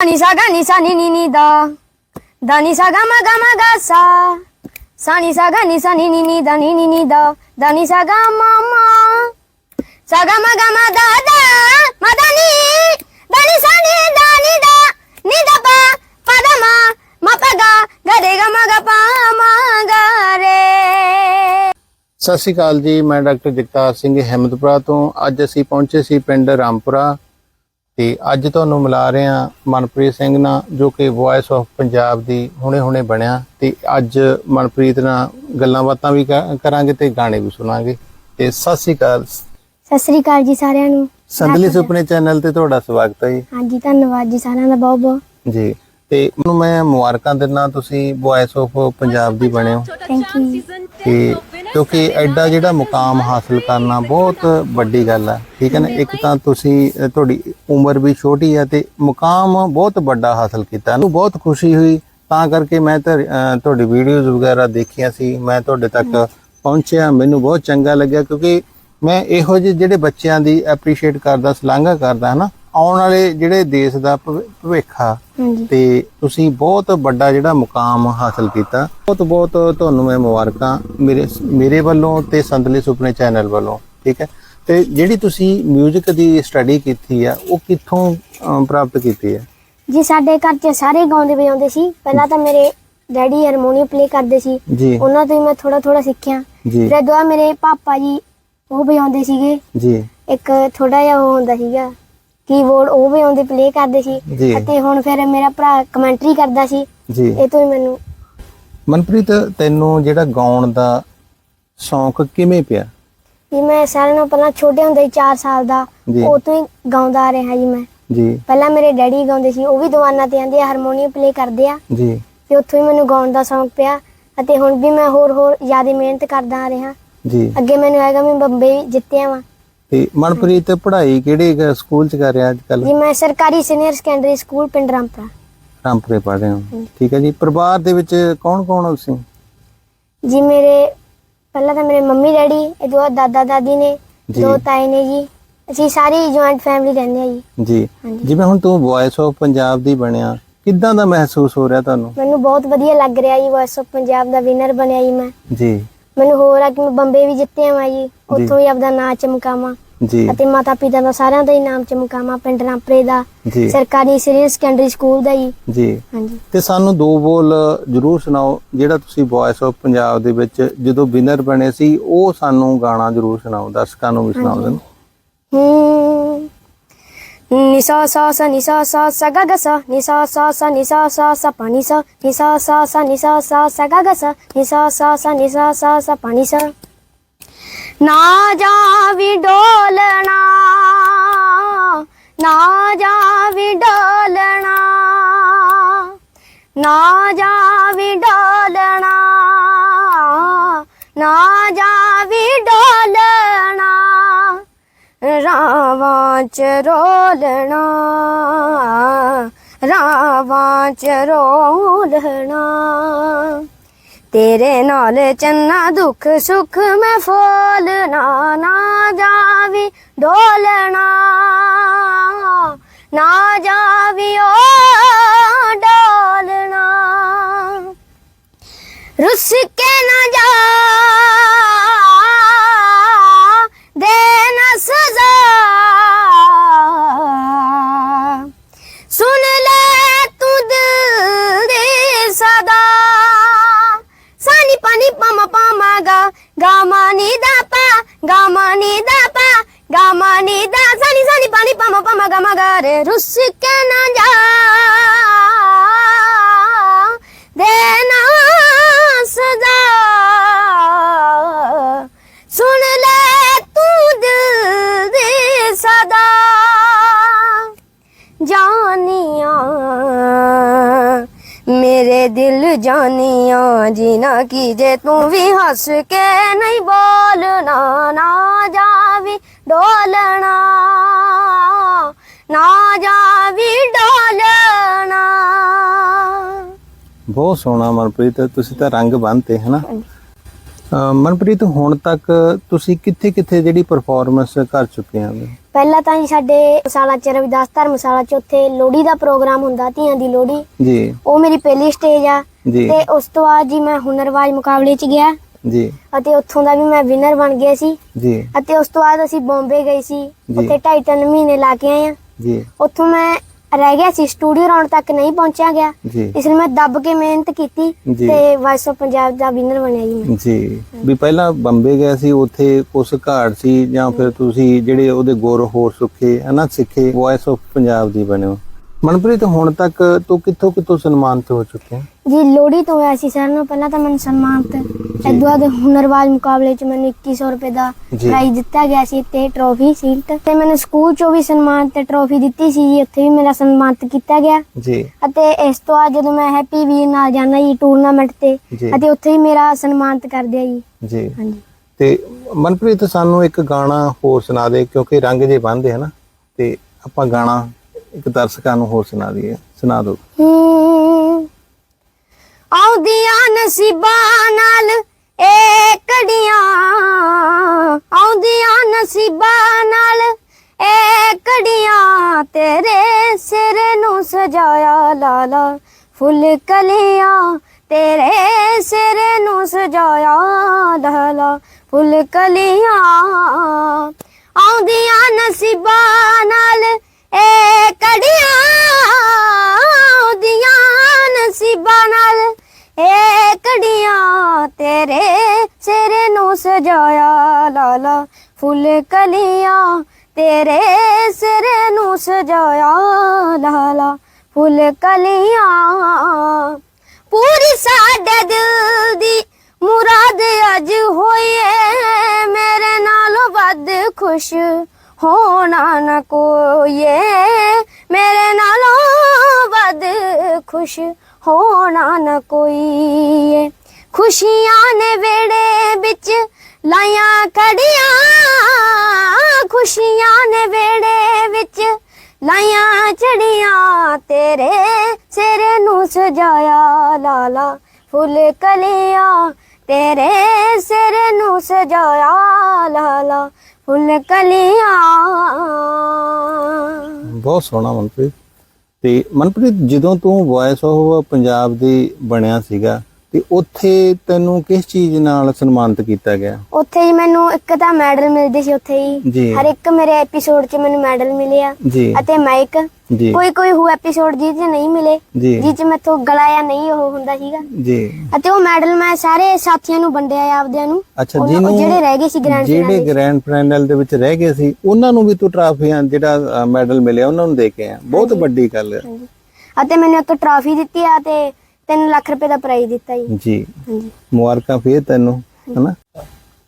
ni sa ga ni sa ni ni ni da da ni sa ga ma ga ma ga sa sa ni sa ga ni sa ni ni ni da ni ni ni da da ni sa ga ma ma sa ga ma ga ma da da ma da ni da ni sa ni da ni da ni da pa pa da ma ma pa ga ga re ga ma ga pa ma ga re ਸਤਿ ਸ਼੍ਰੀ ਅਕਾਲ ਜੀ ਮੈਂ doctor Jagtar Singh Himmatpura ਤੋਂ ਅੱਜ ਅਸੀਂ ਪਹੁੰਚੇ ਸੀ ਪਿੰਡ ਰਾਮਪੁਰਾ ਤੇ ਅੱਜ ਤੁਹਾਨੂੰ ਮਿਲਾ ਰਹੇ ਹਾਂ ਮਨਪ੍ਰੀਤ ਸਿੰਘ ਨਾਲ ਜੋ ਕਿ ਵੌਇਸ ਆਫ ਪੰਜਾਬ ਦੀ ਹੁਣੇ-ਹੁਣੇ ਬਣਿਆ ਤੇ ਅੱਜ ਮਨਪ੍ਰੀਤ ਨਾਲ ਗੱਲਾਂ ਬਾਤਾਂ ਵੀ ਕਰਾਂਗੇ ਤੇ ਗਾਣੇ ਵੀ ਸੁਣਾਂਗੇ। ਤੇ ਸਤਿ ਸ਼੍ਰੀ ਅਕਾਲ। ਸਤਿ ਸ੍ਰੀ ਅਕਾਲ ਜੀ ਸਾਰਿਆਂ ਨੂੰ। ਸੰਦਲੀ ਸੁਪਨੇ ਚੈਨਲ ਤੇ ਤੁਹਾਡਾ ਸਵਾਗਤ ਹੈ ਜੀ। ਹਾਂਜੀ ਧੰਨਵਾਦ ਜੀ ਸਾਰਿਆਂ ਦਾ ਬਹੁਤ ਬਹੁਤ। ਜੀ ਤੇ ਮੈਨੂੰ ਮੈਂ ਮੁਬਾਰਕਾਂ ਦਿੰਦਾ ਤੁਸੀਂ ਵੌਇਸ ਆਫ ਪੰਜਾਬ ਦੀ ਬਣੇ ਹੋ। ਥੈਂਕ ਯੂ ਤੇ ਕਿਉਂਕਿ ਐਡਾ ਜਿਹੜਾ ਮੁਕਾਮ ਹਾਸਲ ਕਰਨਾ ਬਹੁਤ ਵੱਡੀ ਗੱਲ ਆ, ਠੀਕ ਹੈ ਨਾ? ਇੱਕ ਤਾਂ ਤੁਸੀਂ ਤੁਹਾਡੀ ਉਮਰ ਵੀ ਛੋਟੀ ਹੈ ਤੇ ਮੁਕਾਮ ਬਹੁਤ ਵੱਡਾ ਹਾਸਲ ਕੀਤਾ। ਨੂੰ ਬਹੁਤ ਖੁਸ਼ੀ ਹੋਈ। ਤਾਂ ਕਰਕੇ ਮੈਂ ਤਾਂ ਤੁਹਾਡੀ ਵੀਡੀਓਜ਼ ਵਗੈਰਾ ਦੇਖੀਆਂ ਸੀ। ਮੈਂ ਤੁਹਾਡੇ ਤੱਕ ਪਹੁੰਚਿਆ। ਮੈਨੂੰ ਬਹੁਤ ਚੰਗਾ ਲੱਗਿਆ ਕਿਉਂਕਿ ਮੈਂ ਇਹੋ ਜਿਹੇ ਜਿਹੜੇ ਬੱਚਿਆਂ ਦੀ ਐਪਰੀਸ਼ੀਏਟ ਕਰਦਾ, ਸ਼ਲਾਘਾ ਕਰਦਾ, ਹਨਾ? ਆਉਣ ਵਾਲੇ ਜਿਹੜੇ ਦੇਸ਼ ਦਾ ਭਵਿ- ਭਵਿੱਖ ਆ ਤੇ ਤੁਸੀਂ ਬਹੁਤ ਵੱਡਾ ਜਿਹੜਾ ਮੁਕਾਮ ਹਾਸਲ ਕੀਤਾ। ਬਹੁਤ ਬਹੁਤ ਤੁਹਾਨੂੰ ਮੈਂ ਮੁਬਾਰਕਾਂ ਮੇਰੇ ਮੇਰੇ ਵੱਲੋਂ ਤੇ ਸੰਦਲੀ ਸੁਪਨੇ ਚੈਨਲ ਵੱਲੋਂ ਠੀਕ ਹੈ? ਤੇ ਜਿਹੜੀ ਤੁਸੀਂ 뮤직 ਦੀ ਸਟੱਡੀ ਕੀਤੀ ਆ ਉਹ ਕਿੱਥੋਂ ਪ੍ਰਾਪਤ ਕੀਤੀ ਹੈ ਜੀ ਸਾਡੇ ਘਰ 'ਚ ਸਾਰੇ ਗਾਉਂਦੇ ਵਜਾਉਂਦੇ ਸੀ। ਪਹਿਲਾਂ ਤਾਂ ਮੇਰੇ ਡੈਡੀ ਹਾਰਮੋਨੀਅਮ ਪਲੇ ਕਰਦੇ ਸੀ। ਉਹਨਾਂ ਤੋਂ ਹੀ ਮੈਂ ਥੋੜਾ ਥੋੜਾ ਸਿੱਖਿਆ ਫਿਰ ਦੁਆ ਮੇਰੇ ਪਾਪਾ ਜੀ ਉਹ ਵਜਾਉਂਦੇ ਸੀਗੇ। ਜੀ। ਇੱਕ ਥੋੜਾ ਜਿਹਾ ਉਹ ਹੁੰਦਾ ਸੀਗਾ। ਕੀਬੋਰਡ ਉਹ ਵਜਾਉਂਦੇ ਪਲੇ ਕਰਦੇ ਸੀ ਜੀ। ਅਤੇ ਹੁਣ ਫਿਰ ਮੇਰਾ ਭਰਾ ਕਮੈਂਟਰੀ ਕਰਦਾ ਸੀ। ਜੀ। ਇਹ ਤੋਂ ਹੀ ਮੈਨੂੰ ਮਨਪ੍ਰੀਤ ਤੈਨੂੰ ਜਿਹੜਾ ਗਾਉਣ ਦਾ ਸ਼ੌਂਕ ਕਿਵੇਂ ਪਿਆ? ਜੀ ਮੈਂ ਸਾਰਿਆਂ ਨਾਲੋਂ ਪਹਿਲਾਂ ਛੋਟੇ ਹੁੰਦੇ 4 ਸਾਲ ਦਾ ਜੀ। ਉਹ ਤੋਂ ਹੀ ਗਾਉਂਦਾ ਆ ਰਿਹਾ ਜੀ ਮੈਂ। ਜੀ। ਪਹਿਲਾਂ ਮੇਰੇ ਡੈਡੀ ਗਾਉਂਦੇ ਸੀ ਉਹ ਵੀ ਦੁਕਾਨਾਂ ਤੇ ਆਂਦੇ ਆ ਹਾਰਮੋਨੀਅਮ ਪਲੇ ਕਰਦੇ ਆ। ਜੀ। ਤੇ ਉੱਥੋਂ ਹੀ ਮੈਨੂੰ ਗਾਉਣ ਦਾ ਸ਼ੌਂਕ ਪਿਆ ਅਤੇ ਹੁਣ ਵੀ ਮੈਂ ਹੋਰ ਹੋਰ ਜ਼ਿਆਦਾ ਮਿਹਨਤ ਕਰਦਾ ਆ ਰਿਹਾ। ਜੀ। ਅੱਗੇ ਮੈਨੂੰ ਹੈਗਾ ਮੈਂ ਬੰਬੇ ਜਿੱਤਿਆ ਵਾਂ। ਤੇ ਮਨਪ੍ਰੀਤ ਪੜ੍ਹਾਈ ਕਿਹੜੇ ਕ- ਸਕੂਲ ਚ ਕਰ ਰਿਹਾ ਅੱਜ ਕੱਲ ਜੀ ਮੈਂ ਸਰਕਾਰੀ ਸੀਨੀਅਰ ਸੈਕੰਡਰੀ ਸਕੂਲ ਪਿੰਡ ਰਾਮਪੁਰਾ। ਰਾਮਪੁਰੇ ਪੜ੍ਹ ਰਹੇ ਹੋ। ਠੀਕ ਹੈ ਜੀ ਪਰਿਵਾਰ ਦੇ ਵਿੱਚ ਕੌਣ ਕੌਣ ਹੋ ਤੁਸੀਂ? ਜੀ ਮੇਰੇ ਪਹਿਲਾਂ ਤਾਂ ਮੇਰੇ ਮੰਮੀ ਡੈਡੀ ਇਹ ਦੋ ਦਾਦਾ ਦਾਦੀ ਨੇ ਜੀ। ਦੋ ਤਾਏ ਨੇ ਜੀ। ਅਸੀਂ ਸਾਰੀ ਜੁਆਇੰਟ ਫੈਮਿਲੀ ਰਹਿੰਦੇ ਆ ਜੀ। ਜੀ। ਹਾਂਜੀ। ਜਿਵੇਂ ਹੁਣ ਤੂੰ ਵੌਇਸ ਆਫ ਪੰਜਾਬ ਦੀ ਬਣਿਆ ਕਿੱਦਾਂ ਦਾ ਮਹਿਸੂਸ ਹੋ ਰਿਹਾ ਤੁਹਾਨੂੰ? ਮੈਨੂੰ ਬਹੁਤ ਵਧੀਆ ਲੱਗ ਰਿਹਾ ਜੀ ਵਾਇਸ ਆਫ ਪੰਜਾਬ ਦਾ ਵਿਨਰ ਬਣਿਆ ਜੀ ਮੈਂ। ਜੀ। ਮੈਨੂੰ ਹੋਰ ਆ ਕਿ ਮੈਂ ਬੰਬੇ ਵੀ ਜਿੱਤਿਆ ਵਾਂ ਜੀ ਉੱਥੋਂ ਹੀ ਆਪਦਾ ਨਾਂ ਚਮਕਾਵਾਂ। ਜੀ। ਅਤੇ ਮਾਤਾ ਪਿਤਾ ਦਾ ਸਾਰਿਆਂ ਦਾ ਹੀ ਨਾਮ ਚਮਕਾਵਾਂ ਪਿੰਡ ਰਾਮਪੁਰੇ ਦਾ ਜੀ। ਸਰਕਾਰੀ ਸੀਨੀਅਰ ਸੈਕੰਡਰੀ ਸਕੂਲ ਦਾ ਜੀ ਜੀ। ਹਾਂਜੀ। ਤੇ ਸਾਨੂੰ ਦੋ ਬੋਲ ਜਰੂਰ ਸੁਣਾਓ ਜਿਹੜਾ ਤੁਸੀਂ ਵੌਇਸ ਆਫ ਪੰਜਾਬ ਦੇ ਵਿੱਚ ਜਦੋਂ ਵਿਨਰ ਬਣੇ ਸੀ ਉਹ ਸਾਨੂੰ ਗਾਣਾ ਜਰੂਰ ਸੁਣਾਓ ਦਰਸ਼ਕਾਂ ਨੂੰ ਵੀ ਸੁਣਾਓ ਦੇਣ ਹਮ ਨੀ ਸਾ ਸਾ ਸਾ ਨੀ ਸਾ ਸਾ ਸਾ ਗਾ ਗਾ ਸਾ ਨੀ ਸਾ ਸਾ ਸਾ ਨੀ ਸਾ ਸਾ ਸਾ ਪਾ ਨੀ ਸਾ ਨੀ ਸਾ ਸਾ ਸਾ ਨੀ ਸਾ ਸਾ ਸਾ ਰਾਵਾਂ ਚ ਰੋਲਣਾ, ਰਾਵਾਂ ਚ ਰੋਲਣਾ। ਤੇਰੇ ਨਾਲ ਚੰਨਾ ਦੁੱਖ ਸੁੱਖ ਮੈਂ ਫੋਲਣਾ ਨਾ ਜਾਵੀ ਡੋਲਣਾ। ਨਾ ਜਾਵੀ ਓ ਡੋਲਣਾ। ਰੁੱਸ ਪਾਮਾ ਗਾ ਗਾਮਾ ਨੀ ਦਾ ਪਾ ਗਾਮਾ ਨੀ ਦਾ ਪਾ ਗਾਮਾ ਨੀ ਦਾ ਸਾਨੀ ਸਾਨੀ ਪਾਨੀ ਪਾਮਾ ਪਾਮਾ ਗਾਮਾ ਗਾ ਰੇ ਰੁੱਸ ਕੇ ਨਾ ਜਾ ਦੇਨਾ ਸਦਾ ਜਾਨੀਆਂ ਜੀਣਾ ਕੀ ਜੇ ਤੂੰ ਵੀ ਹੱਸ ਕੇ ਨਹੀਂ ਬੋਲਣਾ ਨਾ ਜਾਵੀ ਡੋਲਣਾ। ਨਾ ਜਾਵੀ ਡੋਲਣਾ। ਬਹੁਤ ਸੋਹਣਾ ਮਨਪ੍ਰੀਤ ਤੁਸੀਂ ਤਾਂ ਰੰਗ ਬੰਨਤੇ ਹਨਾ? ਮਨਪ੍ਰੀਤ ਹੁਣ ਤੱਕ ਤੁਸੀਂ ਕਿੱਥੇ ਕਿੱਥੇ ਜਿਹੜੀ ਪਰਫਾਰਮੈਂਸ ਕਰ ਚੁੱਕੇ ਹੋ? ਪਹਿਲਾਂ ਤਾਂ ਜੀ ਸਾਡੇ ਮਸਾਲਾ ਚ ਰਵਿਦਾਸ ਧਰਮਸ਼ਾਲਾ ਚ ਉੱਥੇ ਲੋਹੜੀ ਦਾ ਪ੍ਰੋਗਰਾਮ ਹੁੰਦਾ ਧੀਆਂ ਦੀ ਲੋਹੜੀ। ਜੀ। ਉਹ ਮੇਰੀ ਪਹਿਲੀ ਸਟੇਜ ਆ। ਜੀ। ਤੇ ਉਸ ਤੋਂ ਬਾਅਦ ਜੀ ਮੈਂ ਹੁਨਰਬਾਜ਼ ਮੁਕਾਬਲੇ ਚ ਗਿਆ। ਜੀ। ਅਤੇ ਉੱਥੋਂ ਦਾ ਵੀ ਮੈਂ ਵਿਨਰ ਬਣ ਗਿਆ ਸੀ। ਜੀ। ਅਤੇ ਉਸ ਤੋਂ ਬਾਅਦ ਅਸੀਂ ਬੰਬੇ ਗਏ ਸੀ। ਉੱਥੇ ਢਾਈ ਤਿੰਨ ਮਹੀਨੇ ਲਾ ਕੇ ਆਏ ਆ। ਜੀ। ਉੱਥੋਂ ਮੈਂ ਰਹਿ ਗਿਆ ਸੀ ਸਟੂਡੀਓ ਰਾਉਂਡ ਤੱਕ ਨਹੀਂ ਪਹੁੰਚਿਆ ਗਿਆ। ਜੀ। ਇਸ ਲਈ ਮੈਂ ਦੱਬ ਕੇ ਮਿਹਨਤ ਕੀਤੀ ਜੀ। ਤੇ ਵਾਇਸ ਆਫ ਪੰਜਾਬ ਦਾ ਵਿਨਰ ਬਣਿਆ ਜੀ ਮੈਂ। ਜੀ। ਵੀ ਪਹਿਲਾਂ ਬੰਬੇ ਗਏ ਸੀ ਉੱਥੇ ਕੁਛ ਘਾਟ ਸੀ ਜਾਂ ਫਿਰ ਤੁਸੀਂ ਜਿਹੜੇ ਉਹਦੇ ਗੁਰ ਹੋਰ ਸੁੱਖੇ ਹਨਾ ਸਿੱਖੇ ਵੌਇਸ ਆਫ ਪੰਜਾਬ ਦੀ ਬਣੇ ਹੋ ਮਨਪ੍ਰੀਤ ਹੁਣ ਤੱਕ ਤੂੰ ਕਿੱਥੋਂ ਕਿੱਥੋਂ ਸਨਮਾਨਿਤ ਹੋ ਚੁੱਕੇ ਹੈ ਜੀ ਲੋਹੜੀ ਤੋਂ ਹੋਇਆ ਸੀ ਸਰ ਨੂੰ ਪਹਿਲਾਂ ਤਾਂ ਮੈਨੂੰ ਸਨਮਾਨਿਤ ਇਦੋਂ ਬਾਅਦ ਹੁਨਰਬਾਜ਼ ਮੁਕਾਬਲੇ 'ਚ ਮੈਨੂੰ 2100 ਰੁਪਏ ਦਾ ਜੀ। ਪ੍ਰਾਈਜ਼ ਦਿੱਤਾ ਗਿਆ ਸੀ ਤੇ ਟਰੋਫੀ ਸੀਟ ਤੇ ਮੈਨੂੰ ਸਕੂਲ 'ਚੋਂ ਵੀ ਸਨਮਾਨਿਤ ਤੇ ਟਰੋਫੀ ਦਿੱਤੀ ਸੀ ਜੀ ਉੱਥੇ ਵੀ ਮੇਰਾ ਸਨਮਾਨਿਤ ਕੀਤਾ ਗਿਆ ਜੀ ਅਤੇ ਇਸ ਤੋਂ ਬਾਅਦ ਜਦੋਂ ਮੈਂ ਹੈਪੀ ਵੀਰ ਨਾਲ ਜਾਂਦਾ ਜੀ ਟੂਰਨਾਮੈਂਟ ਤੇ ਜੀ। ਅਤੇ ਉੱਥੇ ਵੀ ਮੇਰਾ ਸਨਮਾਨਿਤ ਕਰਦੇ ਆ ਜੀ ਜੀ ਹਾਂਜੀ ਤੇ ਮਨਪ੍ਰੀਤ ਸਾਨੂੰ ਇੱਕ ਗਾਣਾ ਹੋਰ ਸੁਣਾ ਦੇ ਕਿਉਂਕਿ ਰੰਗ ਜੇ ਬੰਨਦੇ ਹਨਾ ਤੇ ਆਪਾਂ ਗਾਣਾ ਇੱਕ ਦਰਸ਼ਕਾਂ ਨੂੰ ਹੋਰ ਸੁਣਾ ਦਈਏ ਸੁਣਾ ਦਿਓ ਹੂੰ। ਆਉਂਦੀਆਂ ਨਸੀਬਾਂ ਨਾਲ ਏ ਆਉਂਦੀਆਂ ਨਸੀਬਾਂ ਨਾਲ ਏ ਕੜੀਆਂ ਤੇਰੇ ਸਿਰ ਨੂੰ ਸਜਾਇਆ ਲਾਲਾ ਫੁੱਲ ਕਲੀਆਂ, ਤੇਰੇ ਸਿਰ ਨੂੰ ਸਜਾਇਆ ਲਾਲਾ ਫੁੱਲ ਕਲੀਆਂ। ਆਉਂਦੀਆਂ ਨਸੀਬਾਂ ਨਾਲ ਏ ਕੜੀਆਂ ਆਉਂਦੀਆਂ ਨਸੀਬਾਂ ਨਾਲ ਏ ਕੜੀਆਂ ਤੇਰੇ ਸਿਰ ਨੂੰ ਸਜਾਇਆ, ਲਾਲਾ ਫੁੱਲ ਕਲੀਆਂ ਤੇਰੇ ਸਿਰ ਨੂੰ ਸਜਾਇਆ, ਲਾਲਾ ਫੁੱਲ ਕਲੀਆਂ। ਪੂਰੀ ਸਾਡੇ ਦਿਲ ਦੀ ਮੁਰਾਦ ਅੱਜ ਹੋਈ ਏ, ਮੇਰੇ ਨਾਲੋਂ ਵੱਧ ਖੁਸ਼ ਹੋਣਾ ਨਾ ਕੋਈ ਮੇਰੇ ਨਾਲੋਂ ਵੱਧ ਖੁਸ਼ ਹੋਣਾ ਨਾ ਕੋਈ ਖੁਸ਼ੀਆਂ ਨੇ ਵੇੜੇ ਵਿੱਚ ਲਾਈਆਂ ਕੜੀਆਂ। ਖੁਸ਼ੀਆਂ ਨੇ ਵੇੜੇ ਵਿੱਚ ਲਾਈਆਂ ਚੜੀਆਂ। ਤੇਰੇ ਸਿਰ ਨੂੰ ਸਜਾਇਆ ਲਾਲਾ ਫੁੱਲ ਕਲੀਆਂ। ਤੇਰੇ ਸਿਰ ਨੂੰ ਸਜਾਇਆ ਲਾਲਾ ਫੁੱਲ ਕਲੀਆਂ। ਬਹੁਤ ਸੋਹਣਾ ਮਨਪ੍ਰੀਤ। ਤੇ ਮਨਪ੍ਰੀਤ ਜਦੋਂ ਤੂੰ ਵੌਇਸ ਆਫ ਪੰਜਾਬ ਦੀ ਬਣਿਆ ਸੀਗਾ ਤੇ ਉੱਥੇ ਤੈਨੂੰ ਕਿਸ ਚੀਜ਼ ਨਾਲ ਸਨਮਾਨਿਤ ਕੀਤਾ ਗਿਆ? ਉੱਥੇ ਹੀ ਮੈਨੂੰ ਇੱਕ ਤਾਂ ਮੈਡਲ ਮਿਲਦੇ ਸੀ ਉੱਥੇ ਹੀ ਜੀ। ਹਰ ਇੱਕ ਮੇਰੇ ਐਪੀਸੋਡ 'ਚ ਮੈਨੂੰ ਮੈਡਲ ਮਿਲਿਆ। ਜੀ। ਅਤੇ ਮਾਈਕ ਜੀ। ਕੋਈ ਕੋਈ ਹੋ ਐਪੀਸੋਡ ਜਿਹਦੇ 'ਚ ਨਹੀਂ ਮਿਲੇ। ਜੀ। 'ਚ ਮੈਥੋਂ ਗਲਾ ਜਾਂ ਨਹੀਂ ਉਹ ਹੁੰਦਾ ਸੀਗਾ। ਜੀ। ਅਤੇ ਉਹ ਮੈਡਲ ਮੈਂ ਸਾਰੇ ਸਾਥੀਆਂ ਨੂੰ ਵੰਡਿਆ ਆ ਆਪਦਿਆਂ ਨੂੰ। ਅੱਛਾ ਉਹਨਾਂ- ਜਿਹਨੂੰ ਜਿਹੜੇ ਰਹਿ ਗਏ ਸੀ ਗ੍ਰੈਂਡ ਜਿਹੜੇ ਗ੍ਰੈਂਡ ਫਾਈਨਲ ਦੇ ਵਿੱਚ ਰਹਿ ਗਏ ਸੀ ਉਹਨਾਂ ਨੂੰ ਵੀ ਤੂੰ ਟਰਾਫੀਆਂ ਜਿਹੜਾ ਮੈਡਲ ਮਿਲਿਆ ਉਹਨਾਂ ਨੂੰ ਦੇ ਕੇ ਆ। ਬਹੁਤ ਵੱਡੀ ਗੱਲ ਹੈ ਅਤੇ ਮੈਨੂੰ ਉੱਥੋਂ ਟਰਾਫੀ ਦਿੱਤੀ ਆ ਤੇ 3 ਲੱਖ ਰੁਪਏ ਦਾ ਪ੍ਰਾਈਜ਼ ਦਿੱਤਾ ਜੀ। ਜੀ। ਹਾਂਜੀ। ਮੁਬਾਰਕਾਂ ਫੇਰ ਤੈਨੂੰ ਹਨਾ?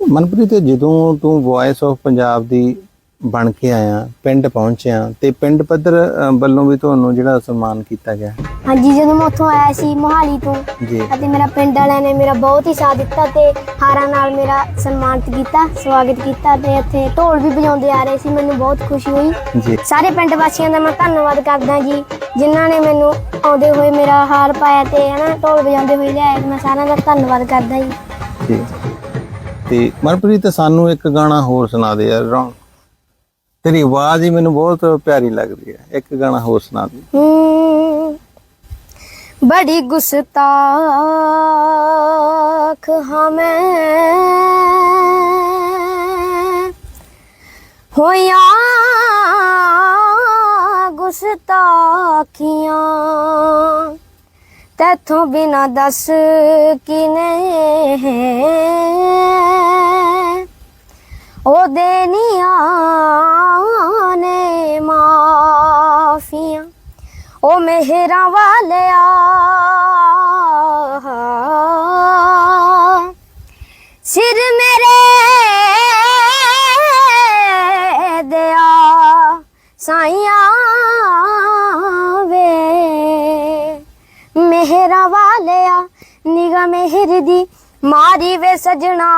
ਮਨਪ੍ਰੀਤ ਜਦੋਂ ਤੂੰ ਵੌਇਸ ਆਫ ਪੰਜਾਬ ਦੀ ਬਣ ਕੇ ਆਇਆ ਪਿੰਡ ਪਹੁੰਚਿਆ ਤੇ ਪਿੰਡ ਪੱਧਰ ਅ, ਵੱਲੋਂ ਵੀ ਤੁਹਾਨੂੰ ਜਿਹੜਾ ਸਨਮਾਨ ਕੀਤਾ ਗਿਆ। ਹਾਂਜੀ ਜਦੋਂ ਮੈਂ ਉੱਥੋਂ ਆਇਆ ਸੀ ਮੋਹਾਲੀ ਤੋਂ ਜੀ। ਅਤੇ ਮੇਰਾ ਪਿੰਡ ਵਾਲਿਆਂ ਨੇ ਮੇਰਾ ਬਹੁਤ ਹੀ ਸਾਥ ਦਿੱਤਾ ਤੇ ਹਾਰਾਂ ਨਾਲ ਮੇਰਾ ਸਨਮਾਨਿਤ ਕੀਤਾ ਸਵਾਗਤ ਕੀਤਾ ਤੇ ਇੱਥੇ ਢੋਲ ਵੀ ਵਜਾਉਂਦੇ ਆ ਰਹੇ ਸੀ ਮੈਨੂੰ ਬਹੁਤ ਖੁਸ਼ੀ ਹੋਈ। ਜੀ। ਸਾਰੇ ਪਿੰਡ ਵਾਸੀਆਂ ਦਾ ਮੈਂ ਧੰਨਵਾਦ ਕਰਦਾ ਜੀ ਜਿਨ੍ਹਾਂ ਨੇ ਮੈਨੂੰ ਆਉਂਦੇ ਹੋਏ ਮੇਰਾ ਹਾਰ ਪਾਇਆ ਤੇ ਹਨਾ ਢੋਲ ਵਜਾਉਂਦੇ ਹੋਏ ਲਿਆਇਆ ਮੈਂ ਸਾਰਿਆਂ ਦਾ ਧੰਨਵਾਦ ਕਰਦਾ ਜੀ। ਜੀ। ਤੇ ਮਨਪ੍ਰੀਤ ਸਾਨੂੰ ਇੱਕ ਗਾਣਾ ਹੋਰ ਸੁਣਾ ਦੇ ਯਾਰ ਰੌ- ਤੇਰੀ ਆਵਾਜ਼ ਹੀ ਮੈਨੂੰ ਬਹੁਤ ਪਿਆਰੀ ਲੱਗਦੀ ਹੈ। ਇੱਕ ਗਾਣਾ ਹੋਰ ਸੁਣਾ ਦੇ। ਬੜੀ ਗੁਸਤਾਖ ਹਾਂ ਮੈਂ। ਹੋਇਆ ਗੁਸਤਾਖੀਆਂ। ਤੇਥੋਂ ਬਿਨਾ ਦੱਸ ਕਿਨੇ ਉਹ ਦੇਨੀਆਂ ਨੇ ਮਾਫੀਆਂ, ਉਹ ਮਿਹਰਾਂ ਵਾਲਿਆ। ਸਿਰ ਮੇਰੇ ਦਿਆ, ਸਾਈਆਂ ਵੇ। ਮਿਹਰਾਂ ਵਾਲਿਆ ਨਿਗਾ ਮਿਹਰ ਦੀ ਮਾਰੀ ਵੇ ਸਜਣਾ।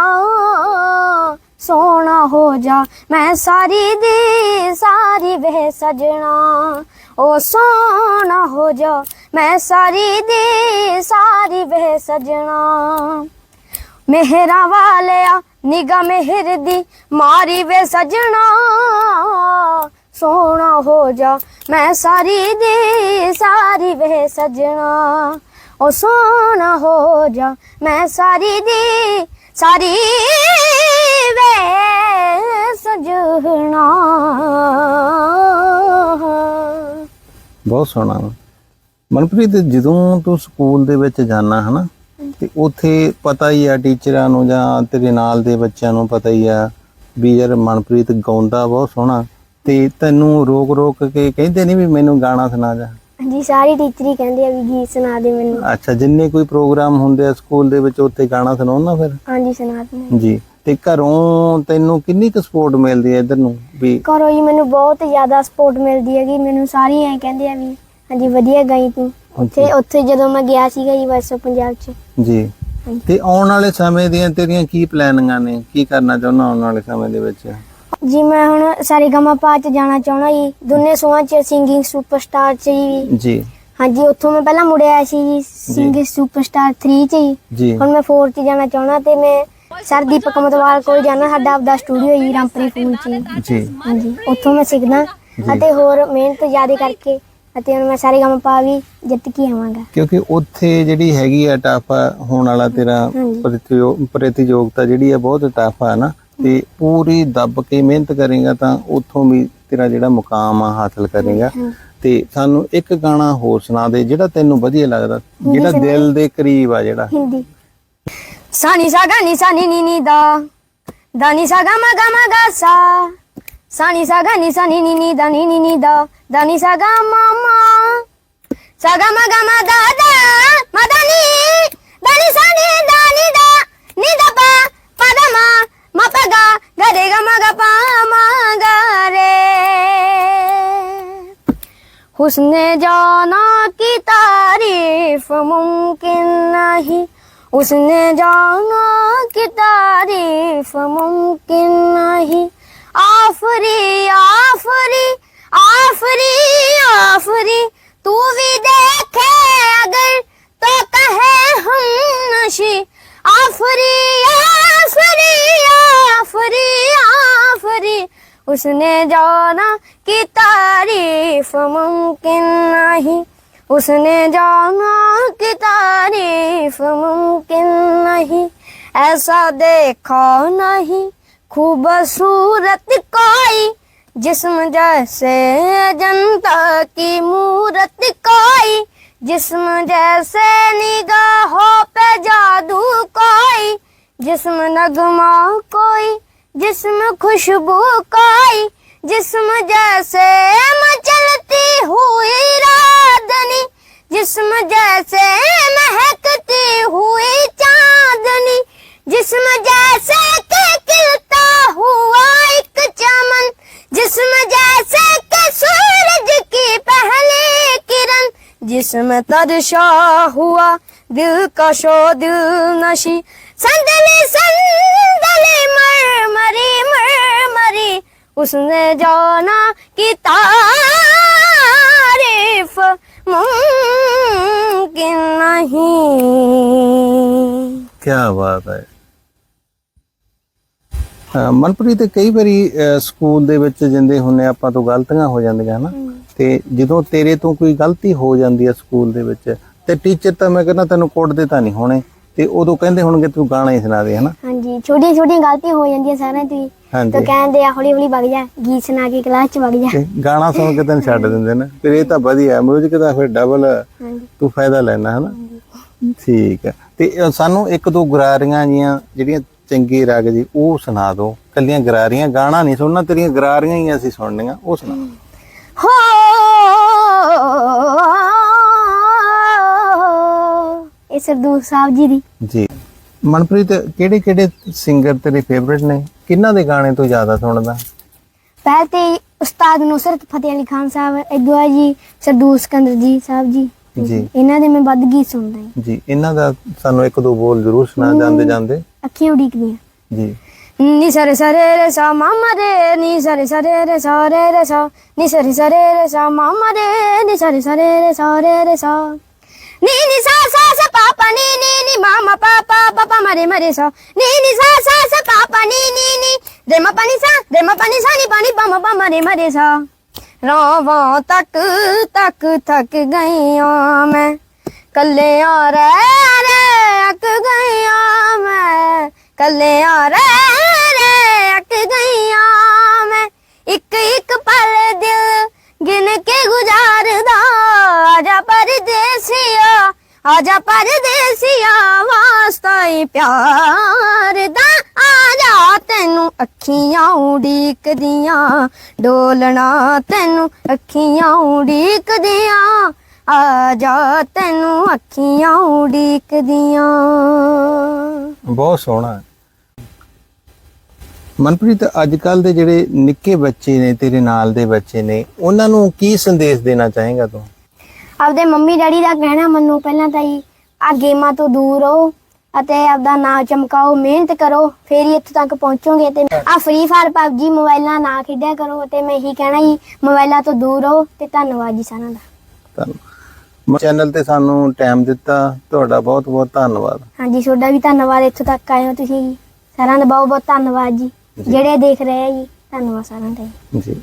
ਸੋਹਣਾ ਹੋ ਜਾ। ਮੈਂ ਸਾਰੀ ਦੀ ਸਾਰੀ ਵੇ ਸਜਣਾ। ਉਹ ਸੋਹਣਾ ਹੋ ਜਾ। ਮੈਂ ਸਾਰੀ ਦੀ ਸਾਰੀ ਵੇ ਸਜਣਾ। ਮਿਹਰਾਂ ਵਾਲਿਆ ਨਿਗਾ ਮਿਹਰ ਦੀ, ਮਾਰੀ ਵੇ ਸਜਣਾ। ਸੋਹਣਾ ਹੋ ਜਾ। ਮੈਂ ਸਾਰੀ ਦੀ ਸਾਰੀ ਵੇ ਸਜਣਾ। ਉਹ ਸੋਹਣਾ ਹੋ ਜਾ। ਮੈਂ ਸਾਰੀ ਦੀ ਸਾਰੀ ਵੇ ਸਜਣਾ ਬਹੁਤ ਸੋਹਣਾ। ਮਨਪ੍ਰੀਤ ਜਦੋਂ ਤੂੰ ਸਕੂਲ ਦੇ ਵਿੱਚ ਜਾਣਾ ਹਨਾ ਤੇ ਉੱਥੇ ਪਤਾ ਹੀ ਆ ਟੀਚਰਾਂ ਨੂੰ ਜਾਂ ਤੇਰੇ ਨਾਲ ਦੇ ਬੱਚਿਆਂ ਨੂੰ ਪਤਾ ਹੀ ਆ ਵੀ ਯਾਰ ਮਨਪ੍ਰੀਤ ਗਾਉਂਦਾ ਬਹੁਤ ਸੋਹਣਾ। ਤੇ ਤੈਨੂੰ ਰੋਕ ਰੋਕ ਕੇ ਕਹਿੰਦੇ ਨਹੀਂ ਵੀ ਮੈਨੂੰ ਗਾਣਾ ਸੁਣਾ ਜਾ? ਜੀ ਸਾਰੀ ਟੀਚਰ ਹੀ ਕਹਿੰਦੇ ਆ ਵੀ ਗੀਤ ਸੁਣਾ ਦੇ ਮੈਨੂੰ। ਅੱਛਾ ਜਿੰਨੇ ਕੋਈ ਪ੍ਰੋਗਰਾਮ ਹੁੰਦੇ ਆ ਸਕੂਲ ਦੇ ਵਿੱਚ ਉੱਥੇ ਗਾਣਾ ਸੁਣਾਉਣਾ ਫਿਰ? ਹਾਂਜੀ ਸੁਣਾ ਦੇ ਜੀ। ਤੇ ਘਰੋਂ ਤੈਨੂੰ ਕਿੰਨੀ ਕੁ ਸਪੋਰਟ ਮਿਲਦੀ ਹੈ ਇਧਰ ਨੂੰ ਵੀ? ਘਰੋਂ ਜੀ ਮੈਨੂੰ ਬਹੁਤ ਜ਼ਿਆਦਾ ਸਪੋਰਟ ਮਿਲਦੀ ਹੈਗੀ ਮੈਨੂੰ ਸਾਰੇ ਐਂ ਕਹਿੰਦੇ ਆ ਵੀ ਹਾਂਜੀ ਵਧੀਆ ਗਾਈ ਤੂੰ। ਉੱਥੇ ਉੱਥੇ ਜਦੋਂ ਮੈਂ ਗਿਆ ਸੀਗਾ ਜੀ ਵੈਸੋ ਪੰਜਾਬ 'ਚ। ਜੀ। ਤੇ ਆਉਣ ਵਾਲੇ ਸਮੇਂ ਦੀਆਂ ਤੇਰੀਆਂ ਕੀ ਪਲੈਨਿੰਗਾਂ ਨੇ? ਕੀ ਕਰਨਾ ਚਾਹੁੰਦਾ ਆਉਣ ਵਾਲੇ ਸਮੇਂ ਦੇ ਵਿੱਚ? ਜੀ ਮੈਂ ਹੁਣ ਸਾਰੇਗਾਮਾ ਪਾ 'ਚ ਜਾਣਾ ਚਾਹੁੰਦਾ ਜੀ। ਦੋਨੇ ਸੋਹਾਂ 'ਚ ਸਿੰਗਿੰਗ ਸੁਪਰਸਟਾਰ 'ਚ ਜੀ ਜੀ। ਹਾਂਜੀ ਉੱਥੋਂ ਮੈਂ ਪਹਿਲਾਂ ਮੁੜਿਆ ਸੀ ਜੀ ਸਿੰਗਿੰਗ ਸੁਪਰਸਟਾਰ 3 'ਚ ਜੀ। ਹੁਣ ਮੈਂ 4 'ਚ ਜਾਣਾ ਚਾਹੁੰਦਾ ਤੇ ਮੈਂ ਸਰ ਦੀਪਕ ਮਤਵਾਲ ਕੋਲ ਜਾਣਾ ਸਾਡਾ ਆਪਦਾ ਸਟੂਡੀਓ ਜੀ ਰਾਮਪੁਰੀ ਫੂਲ 'ਚ ਜੀ। ਜੀ। ਹਾਂਜੀ ਉੱਥੋਂ ਮੈਂ ਸਿੱਖਦਾ। ਅਤੇ ਹੋਰ ਮਿਹਨਤ ਜ਼ਿਆਦਾ ਕਰਕੇ ਅਤੇ ਹੁਣ ਮੈਂ ਸਾਰੇਗਾਮਾ ਪਾ ਵੀ ਜਿੱਤ ਕੇ ਆਵਾਂਗਾ। ਕਿਉਂਕਿ ਉੱਥੇ ਜਿਹੜੀ ਹੈਗੀ ਆ ਟਫ ਹੋਣ ਵਾਲਾ ਤੇਰਾ ਹਾਂਜੀ। ਪ੍ਰਤੀਯੋ- ਪ੍ਰਤੀਯੋਗਤਾ ਜਿਹੜੀ ਆ ਬਹੁਤ ਟਫ ਆ ਨਾ ਤੇ ਪੂਰੀ ਦੱਬ ਕੇ ਮਿਹਨਤ ਕਰੇਗਾ ਤਾਂ ਉੱਥੋਂ ਵੀ ਤੇਰਾ ਜਿਹੜਾ ਮੁਕਾਮ ਆ ਹਾਸਲ ਕਰੇਗਾ। ਤੇ ਸਾਨੂੰ ਇੱਕ ਗਾਣਾ ਹੋਰ ਸੁਣਾ ਦੇ ਜਿਹੜਾ ਤੈਨੂੰ ਵਧੀਆ ਲੱਗਦਾ ਜਿਹੜਾ ਦਿਲ ਦੇ ਕਰੀਬ ਆ ਜਿਹੜਾ। ਹਿੰਦੀ। సాని సాగా ని సాని ని ని దా దాని సాగా మగా మగా సా సాని సాగా ని సాని ని ని దాని ని ని దా దాని సాగా మామ సాగా మగా మదా దా మదని దాని సాని దాని దా ని ద ప పద మా మపగా గరే గ మగ పా మా గరే हुस्न जाना की तारीफ मुमकिन नहीं उसने जाना की तारीफ मुमकिन नहीं आफरी आफरी आफरी आफरी तू भी देखे अगर तो कहे हम नशी आफरी आफरी आफरी आफरी उसने जाना कि तारीफ मुमकिन नहीं उसने जाना कि तारीफ मुमकिन नहीं ऐसा देखा नहीं खूबसूरत कोई जिस्म जैसे जनता की मूरत कोई जिस्म जैसे निगाहों पे जादू कोई जिस्म नगमा कोई जिस्म खुशबू कोई जिस्म जैसे मचलती हुई राधनी जिस्म जैसे महकती हुई चांदनी, जिस्म जैसे के खिलता हुआ एक चमन, जिस्म जैसे के सूरज की पहली किरण, जिस्म तरशा हुआ दिल का शो दिल नशी। संदली संदली, मरमरी मरमरी, उसने जाना कि तारीफ़। मुमकिन नहीं ਕੀ ਬਾਤ ਹੈ ਅਹ ਮਨਪ੍ਰੀਤ ਕਈ ਵਾਰੀ ਅਹ ਸਕੂਲ ਦੇ ਵਿੱਚ ਜਿੰਦੇ ਹੁੰਨੇ ਆਪਾਂ ਤੋਂ ਗਲਤੀਆਂ ਹੋ ਜਾਂਦੀਆਂ ਹਨਾ ਤੇ ਜਦੋਂ ਤੇਰੇ ਤੋਂ ਕੋਈ ਗਲਤੀ ਹੋ ਜਾਂਦੀ ਹੈ ਸਕੂਲ ਦੇ ਵਿੱਚ ਤੇ ਟੀਚਰ ਤਾਂ ਮੈਂ ਕਹਿੰਦਾ ਤੈਨੂੰ ਕੁੱਟਦੇ ਤਾਂ ਨਹੀਂ ਹੋਣੇ ਤੇ ਉਦੋਂ ਕਹਿੰਦੇ ਹੋਣਗੇ ਤੂੰ ਗਾਣਾ ਹੀ ਸੁਣਾ ਦੇ ਹਨਾ? ਹਾਂਜੀ ਛੋਟੀਆਂ ਛੋਟੀਆਂ ਗਲਤੀਆਂ ਹੋ ਜਾਂਦੀਆਂ ਸਾਰਿਆਂ ਤੋਂ ਹੀ ਹਾਂਜੀ। ਤਾਂ ਕਹਿੰਦੇ ਆ ਹੌਲੀ ਹੌਲੀ ਵਗ ਜਾ ਗੀਤ ਸੁਣਾ ਕੇ ਕਲਾਸ ਚ ਵਗ ਜਾ। ਤੇ ਗਾਣਾ ਸੁਣ ਕੇ ਤੈਨੂੰ ਛੱਡ ਦਿੰਦੇ ਨੇ। ਫਿਰ ਇਹ ਤਾਂ ਵਧੀਆ ਮਿਊਜ਼ਿਕ ਦਾ ਫਿਰ ਡਬਲ ਹਾਂਜੀ। ਤੂੰ ਫਾਇਦਾ ਲੈਣਾ ਹਨਾ? ਠੀਕ ਹੈ। ਤੇ ਸਾਨੂੰ ਇੱਕ ਦੋ ਗਰਾਰੀਆਂ ਜੀਆਂ ਜਿਹੜੀਆਂ ਚੰਗੀ ਰਾਗ ਜੀ ਉਹ ਸੁਣਾ ਦਿਓ ਕੱਲੀਆਂ ਗਰਾਰੀਆਂ ਗਾਣਾ ਨਹੀਂ ਸੁਣਨਾ ਤੇਰੀਆਂ ਗਰਾਰੀਆਂ ਹੀ ਅਸੀਂ ਸੁਣਨੀਆਂ ਉਹ ਸੁਣਾ। ਹੋ ਇਹ ਸਰਦੂਲ ਸਾਹਿਬ ਜੀ ਦੀ। ਜੀ। ਮਨਪ੍ਰੀਤ ਕਿਹੜੇ ਕਿਹੜੇ ਸਿੰਗਰ ਤੇਰੇ ਫੇਵਰਿਟ ਨੇ? ਕਿਹਨਾਂ ਦੇ ਗਾਣੇ ਤੋਂ ਜ਼ਿਆਦਾ ਸੁਣਦਾ? ਪਹਿਲ ਤੇ ਉਸਤਾਦ ਨੁਸਰਤ ਫਤਿਹ ਅਲੀ ਖਾਨ ਸਾਹਿਬ ਇਦਵਾ ਜੀ ਸਰਦੂਲ ਸਿਕੰਦਰ ਜੀ ਸਾਹਿਬ ਜੀ। ਜੀ। ਇਹਨਾਂ ਦੇ ਮੈਂ ਵੱਧ ਗੀਤ ਸੁਣਦਾ ਹਾਂ। ਜੀ ਇਹਨਾਂ ਦਾ ਸਾਨੂੰ ਇੱਕ ਦੋ ਬੋਲ ਜ਼ਰੂਰ ਸੁਣਾ ਜਾਂਦੇ ਜਾਂਦੇ। ਅੱਖੀਆਂ ਉਡੀਕਦੀਆਂ। ਜੀ। ਨੀ ਸਰੇ ਸਰੇ ਰੇ ਸਾ ਮਾਮਾ ਰੇ ਨੀ ਸਰੇ ਸਰੇ ਰੇ ਸਾ ਰੇ ਰੇ ਸਾ ਨੀ ਸਰੇ ਸਰੇ ਰੇ ਸਾ ਮਾਮਾ ਰੇ ਨੀ ਸਰੇ ਸਰੇ ਰੇ ਸਾ ਰੇ ਰੇ ਸਾ। ਨੀ ਨੀ ਸਾ ਸਾ ਸਾ ਪਾਪਾ ਨੀ ਨੀ ਨੀ ਮਾਮਾ ਪਾਪਾ ਪਾਪਾ ਮਰੇ ਮਰੇ ਸਾ ਨੀ ਨੀ ਸਾ ਸਾ ਸਾ ਪਾਪਾ ਨੀ ਨੀ ਨੀ ਰੇ ਮ ਪਾਨੀ ਸਾ ਰੇ ਮ ਪਾਨੀ ਸਾ ਨੀ ਪਾਨੀ ਪਾ ਮ ਪਾ ਮਰੇ ਤੱਕ ਤੱਕ ਥੱਕ ਗਈਆਂ ਮੈਂ ਕੱਲਿਆਂ ਰਹਿ ਰਹਿ ਅੱਕ ਗਈਆਂ ਮੈਂ ਕੱਲਿਆਂ ਰਹਿ ਰਹਿ ਅੱਕ ਗਈਆਂ ਮੈਂ ਇੱਕ ਇੱਕ ਪਲ ਦਿਲ ਗਿਣ ਕੇ ਗੁਜ਼ਾਰਦਾ ਆਜਾ ਪਰਦੇਸੀਆ ਆਜਾ ਪਰਦੇਸੀਆ ਵਾਸਤਾ ਹੀ ਪਿਆਰ ਦਾ ਆਜਾ। ਤੈਨੂੰ ਅੱਖੀਆਂ ਉਡੀਕਦੀਆਂ, ਡੋਲਣਾ ਤੈਨੂੰ ਅੱਖੀਆਂ ਉਡੀਕਦੀਆਂ। ਆਜਾ ਤੈਨੂੰ ਅੱਖੀਆਂ ਉਡੀਕਦੀਆਂ। ਬਹੁਤ ਸੋਹਣਾ ਮਨਪ੍ਰੀਤ ਅੱਜ ਕੱਲ ਦੇ ਜਿਹੜੇ ਨਿੱਕੇ ਬੱਚੇ ਨੇ, ਤੇਰੇ ਨਾਲ ਦੇ ਬੱਚੇ ਨੇ, ਉਹਨਾਂ ਨੂੰ ਕੀ ਸੰਦੇਸ਼ ਦੇਣਾ ਚਾਹੇਗਾ ਤੂੰ? ਆਪਦੇ ਮੰਮੀ ਡੈਡੀ ਦਾ ਕਹਿਣਾ ਮੰਨੋ ਪਹਿਲਾਂ ਤਾਂ ਹੀ ਆ ਗੇਮਾਂ ਤੋਂ ਦੂਰ ਰਹੋ ਅਤੇ ਆਪਦਾ ਨਾਂ ਚਮਕਾਓ ਮਿਹਨਤ ਕਰੋ ਫੇਰ ਹੀ ਇੱਥੇ ਤੱਕ ਪਹੁੰਚੋਗੇ ਤੇ ਆ ਫ੍ਰੀ ਫਾਇਰ ਪਬਜੀ ਮੋਬਾਈਲਾਂ ਨਾ ਖੇਡਿਆ ਕਰੋ ਤੇ ਮੈਂ ਇਹੀ ਕਹਿਣਾ ਜੀ ਮੋਬਾਈਲਾਂ ਤੋਂ ਦੂਰ ਰਹੋ ਤੇ ਧੰਨਵਾਦ ਜੀ ਸਾਰਿਆਂ ਦਾ। ਤੁਹਾਨੂੰ ਚੈਨਲ ਤੇ ਸਾਨੂੰ ਟਾਈਮ ਦਿੱਤਾ ਤੁਹਾਡਾ ਬਹੁਤ ਬਹੁਤ ਧੰਨਵਾਦ। ਹਾਂਜੀ ਤੁਹਾਡਾ ਵੀ ਧੰਨਵਾਦ ਇੱਥੋਂ ਤੱਕ ਆਏ ਹੋ ਤੁਸੀਂ ਜੀ। ਸਾਰਿਆਂ ਦਾ ਬਹੁਤ ਬਹੁਤ ਧੰਨਵਾਦ ਜੀ। ਜੀ। ਜਿਹੜੇ ਦੇਖ ਰਹੇ ਆ ਜੀ ਧੰਨਵਾਦ ਸਾਰਿਆਂ ਦਾ ਜੀ। ਜੀ।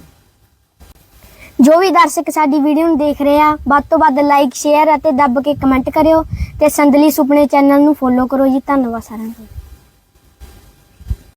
ਜੋ ਵੀ ਦਰਸ਼ਕ ਸਾਡੀ ਵੀਡੀਓ ਨੂੰ ਦੇਖ ਰਹੇ ਆ, ਵੱਧ ਤੋਂ ਵੱਧ ਲਾਈਕ ਸ਼ੇਅਰ ਅਤੇ ਦੱਬ ਕੇ ਕਮੈਂਟ ਕਰਿਓ ਤੇ ਸੰਦਲੀ ਸੁਪਨੇ ਚੈਨਲ ਨੂੰ ਫੋਲੋ ਕਰੋ ਜੀ। ਧੰਨਵਾਦ ਸਾਰਿਆਂ ਦਾ।